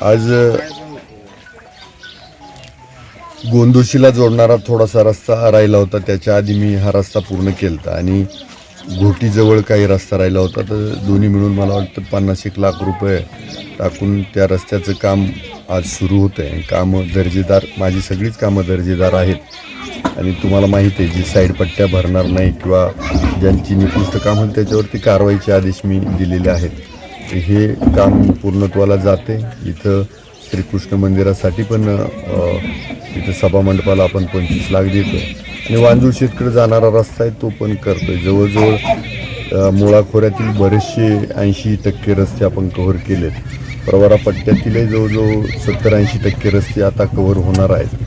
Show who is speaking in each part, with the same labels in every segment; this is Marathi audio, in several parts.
Speaker 1: आज गोंदोशीला जोडणारा थोडासा रस्ता राहिला होता. त्याच्या आधी मी हा रस्ता पूर्ण केला आणि घोटीजवळ काही रस्ता राहिला होता. तर दोन्ही मिळून मला वाटतं पन्नास एक लाख रुपये टाकून त्या रस्त्याचं काम आज सुरू होतं आहे कामं दर्जेदार माझी सगळीच कामं दर्जेदार आहेत. आणि तुम्हाला माहीत आहे जी साईड पट्ट्या भरणार नाही किंवा ज्यांची निकृष्ट कामं त्याच्यावरती कारवाईचे आदेश मी दिलेले आहेत. हे काम पूर्णत्वाला जाते. इथं श्रीकृष्ण मंदिरासाठी पण इथं तिथं सभामंडपाला आपण पंचवीस लाख देतो आणि वांजूळ शेतकडे जाणारा रस्ता आहे तो पण करतोय. जवळजवळ मुळाखोऱ्यातील बरेचसे ऐंशी टक्के रस्ते आपण कव्हर केलेत. प्रवारा पट्ट्यातीलही जवळजवळ सत्तर ऐंशी टक्के रस्ते आता कव्हर होणार आहेत.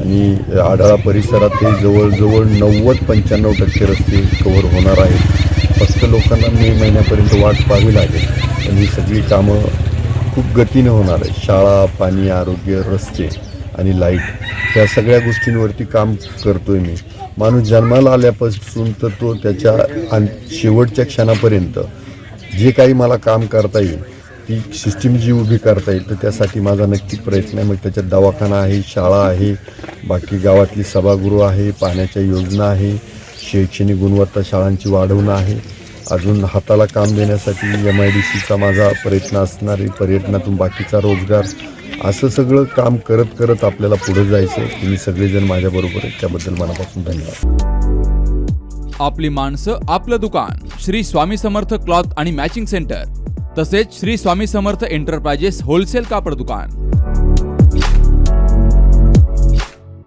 Speaker 1: आणि आढाळा परिसरातही जवळजवळ नव्वद पंच्याण्णव टक्के रस्ते कव्हर होणार आहेत. फक्त लोकांना मे महिन्यापर्यंत वाट पाहावी लागेल. पण ही सगळी कामं खूप गतीनं होणार आहे शाळा पाणी आरोग्य रस्ते आणि लाइट ह्या सगळ्या गोष्टींवरती काम करतो आहे मी. माणूस जन्माला आल्यापासून तर तो त्याच्या अं- शेवटच्या क्षणापर्यंत जे काही मला काम करता येईल ती सिस्टीम जी उभी करता येईल तर त्यासाठी माझा नक्की प्रयत्न आहे. मग त्याच्यात दवाखाना आहे शाळा आहे बाकी गावातली सभागृह आहे पाण्याच्या योजना आहे शैक्षणिक गुणवत्ता शाळांची वाढवणं आहे. अजून हाताला काम देण्यासाठी एम आय डी सीचा माझा प्रयत्न असणार आहे पर्यटनातून बाकीचा रोजगार असं सगळं काम करत करत आपल्याला पुढे जायचं आहे तुम्ही सगळेजण माझ्याबरोबर आहेत. त्याबद्दल मनापासून धन्यवाद.
Speaker 2: आपली माणसं आपलं दुकान. श्री स्वामी समर्थ क्लॉथ आणि मॅचिंग सेंटर. तसेच श्री स्वामी समर्थ एंटरप्राइजेस होलसेल कापड दुकान.